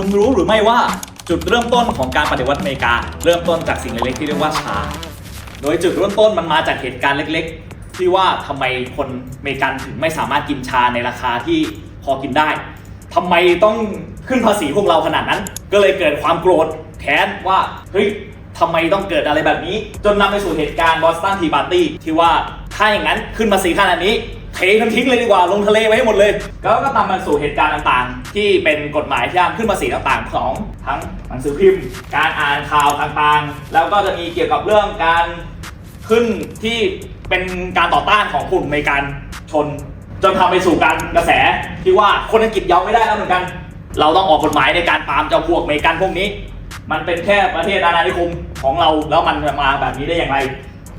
คุณรู้หรือไม่ว่าจุดเริ่มต้นของการปฏิวัติอเมริกา เริ่มต้นจากสิ่งเล็กๆที่เรียกว่าชา โดยจุดเริ่มต้นมันมาจากเหตุการณ์เล็กๆ ที่ว่าทำไมคนอเมริกันถึงไม่สามารถกินชาในราคาที่พอกินได้ทำไมต้องขึ้นภาษีพวกเราขนาดนั้น ก็เลยเกิดความโกรธแค้นว่าเฮ้ยทำไมต้องเกิดอะไรแบบนี้ จนนำไปสู่เหตุการณ์บอสตันทีปาร์ตี้ที่ว่าถ้าอย่างนั้นขึ้นภาษีขนาดนี้ เทมันทิ้งเลยดีกว่าลงทะเลไว้ให้หมดเลย ก็ก็ตามมาสู่เหตุการณ์ต่างๆ ที่เป็นกฎหมายที่ห้ามขึ้นภาษีต่างๆของทั้งหนังสือพิมพ์ การอ่านข่าวต่างๆ แล้วก็จะมีเกี่ยวกับเรื่องการขึ้นที่เป็นการต่อต้านของกลุ่มอเมริกันชน จนทำไปสู่การกระแสที่ว่าคนอังกฤษยอมไม่ได้แล้วเหมือนกัน เราต้องออกกฎหมายในการปรามเจ้าพวกอเมริกันพวกนี้ มันเป็นแค่ประเทศอาณานิคมของเราแล้วมันจะมาแบบนี้ได้อย่างไร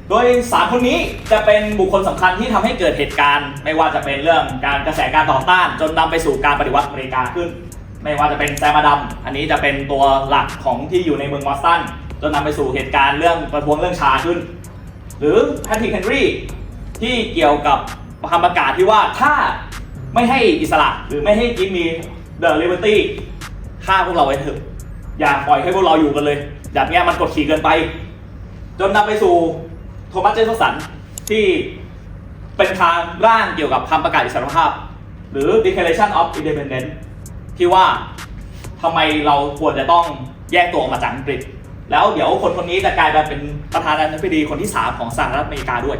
โดยสามคนนี้จะเป็นบุคคลสำคัญที่ทำให้เกิดเหตุการณ์ ไม่ว่าจะเป็นเรื่องการกระแสการต่อต้าน จนนำไปสู่การปฏิวัติอเมริกาขึ้น ไม่ว่าจะเป็นแซมดัมอันนี้จะเป็นตัวหลักของที่อยู่ในเมืองบอสตันจนนำไปสู่เหตุการณ์เรื่องประท้วงเรื่องชาขึ้น หรือแพทริกเฮนรี่ที่เกี่ยวกับคำประกาศที่ว่าถ้าไม่ให้อิสระหรือไม่ให้กิมมีเดอะลิเบอร์ตี้ฆ่าพวกเราไว้เถอะอย่าปล่อยให้พวกเราอยู่กันเลยแบบเนี้ยมันกดขี่เกินไป จนนำไปสู่ โทมัสเจฟเฟอร์สันที่เป็นทางร่างเกี่ยวกับคำประกาศอิสรภาพ หรือ Declaration of Independence ที่ว่าทำไมเราควรจะต้องแยกตัวออกมาจากอังกฤษ แล้วเดี๋ยวคนคนนี้จะกลายมาเป็นประธานาธิบดีคนที่ 3 ของสหรัฐอเมริกาด้วย